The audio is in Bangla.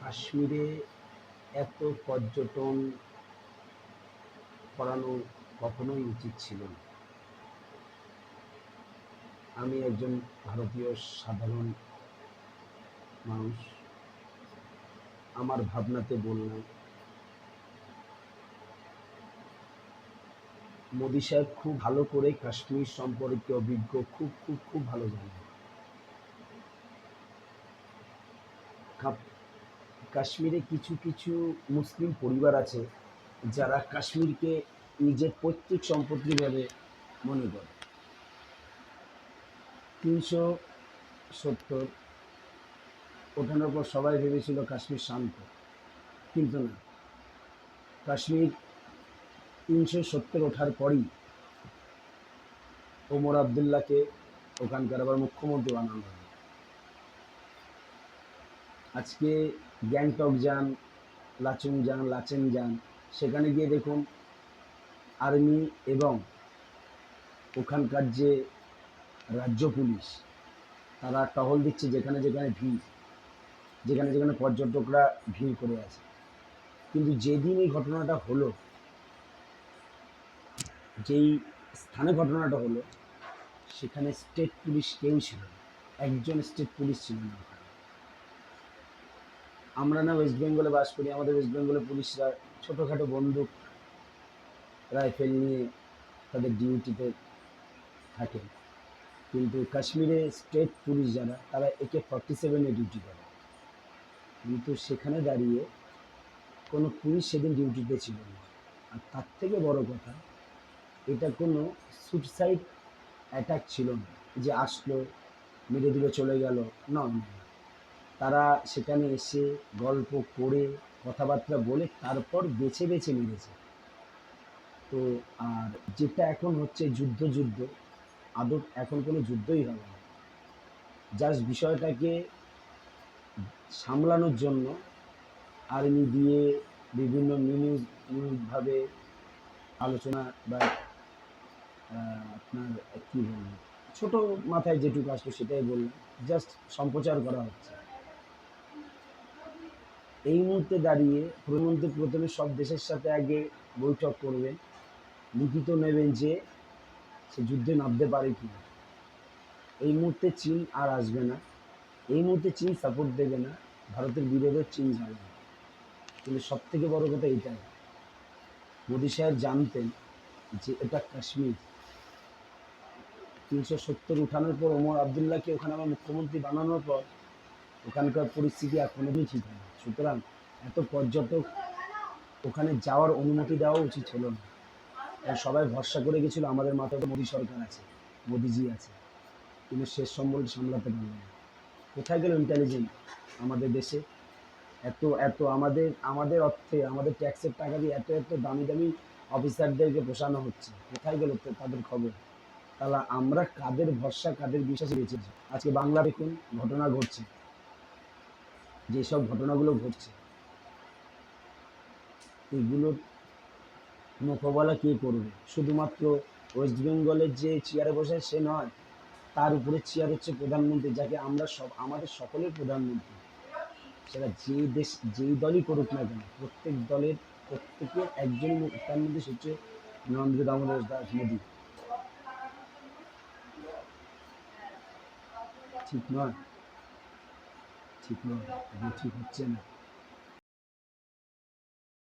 কাশ্মীরে এত পর্যটন করানো কখনোই উচিত ছিল না। আমি একজন ভারতীয় সাধারণ মানুষ। আমার ভাবনাতে বললাম, মোদি সাহেব খুব ভালো করে কাশ্মীর সম্পর্কে অভিজ্ঞ, খুব খুব খুব ভালো জানেন। কাশ্মীরে কিছু কিছু মুসলিম পরিবার আছে যারা কাশ্মীরকে নিজের পৈতৃক সম্পত্তি ভেবে মনে করে। তিনশো সত্তর, ওঠানোর পর সবাই ভেবেছিল কাশ্মীর শান্ত, কিন্তু না। কাশ্মীর তিনশো সত্তর ওঠার পরই ওমর আবদুল্লাহকে ওখানকার আবার মুখ্যমন্ত্রী বানানো হলো আজকে গ্যাংটক যান, লাচুং যান, লাচেন যান, সেখানে গিয়ে দেখুন আর্মি এবং ওখানকার যে রাজ্য পুলিশ, তারা টহল দিচ্ছে যেখানে যেখানে ভিড়, যেখানে যেখানে পর্যটকরা ভিড় করে আছে। কিন্তু যেদিন এই ঘটনাটা হলো, যেই স্থানে ঘটনাটা হলো, সেখানে স্টেট পুলিশ কেউ ছিল না, একজন স্টেট পুলিশ ছিল না আমরা না ওয়েস্ট বেঙ্গলে বাস করি, আমাদের ওয়েস্ট বেঙ্গলে পুলিশরা ছোটোখাটো বন্দুক রাইফেল নিয়ে তাদের ডিউটিতে থাকে। কিন্তু কাশ্মীরে স্টেট পুলিশ যারা, তারা একে ফর্টি সেভেনে ডিউটি করে। কিন্তু সেখানে দাঁড়িয়ে কোনো পুলিশ সেদিন ডিউটিতে ছিল না। আর তার থেকে বড় কথা, এটা কোনো সুইসাইড অ্যাটাক ছিল না। যে আসলো, মেরে দিলে, চলে গেল না। তারা সেখানে এসে গল্প করে, কথাবার্তা বলে তারপর বেছে বেছে মেরেছে। তো আর যেটা এখন হচ্ছে যুদ্ধ যুদ্ধ, আদৌ এখন কোনো যুদ্ধই হবে না। জাস্ট বিষয়টাকে সামলানোর জন্য আর্মি দিয়ে বিভিন্ন নিউজ নিউজভাবে আলোচনা বা আপনার কী বলব? ছোটো মাথায় যেটুকু আসলো সেটাই বললাম। জাস্ট সম্প্রচার করা হচ্ছে। এই মুহূর্তে দাঁড়িয়ে প্রধানমন্ত্রী প্রথমে সব দেশের সাথে আগে বৈঠক করবেন। লিখিত নেবেন যে সে যুদ্ধে নামতে পারে কি না। এই মুহূর্তে চীন আর আসবে না। এই মুহূর্তে চীন সাপোর্ট দেবে না। ভারতের বিরোধে চীন যাবে না। কিন্তু সব থেকে বড় কথা এটাই। মোদী সাহেব জানতেন যে এটা কাশ্মীর। তিনশো সত্তর উঠানোর পর ওমর আবদুল্লাহকে ওখানে আমার মুখ্যমন্ত্রী বানানোর পর ওখানকার পরিস্থিতি আর কোনোদিন ঠিক হয় সুতরাং এত পর্যটক ওখানে যাওয়ার অনুমতি দেওয়া উচিত ছিল না। সবাই ভরসা করে গেছিল, আমাদের মাথায় মোদী সরকার আছে, মোদিজি আছে। কিন্তু শেষ সম্বল সামলাতে পারল না। কোথায় গেল ইন্টেলিজেন্ট আমাদের দেশে এত এত আমাদের আমাদের অর্থে, আমাদের ট্যাক্সের টাকা দিয়ে এত এত দামি দামি অফিসারদেরকে পোষানো হচ্ছে। কোথায় গেল তাদের খবর? তাহলে আমরা কাদের ভরসা, কাদের বিশ্বাসে বেঁচেছি আজকে বাংলা দেখুন, ঘটনা ঘটছে। যেসব ঘটনাগুলো ঘটছে এগুলোর মোকাবেলা কে করবে? শুধুমাত্র ওয়েস্ট বেঙ্গলের যে চেয়ারে বসে সে নয়, তার উপরে চেয়ার হচ্ছে প্রধানমন্ত্রী, যাকে আমরা সব, আমাদের সকলের প্রধানমন্ত্রী। সেটা যে দেশ, যেই দলই করুক না কেন, প্রত্যেক দলের প্রত্যেকের একজন প্রধানমন্ত্রী হচ্ছে নরেন্দ্র দামোদর দাস মোদী। ঠিক নয়? ঠিক নয় এগুলো ঠিক হচ্ছে না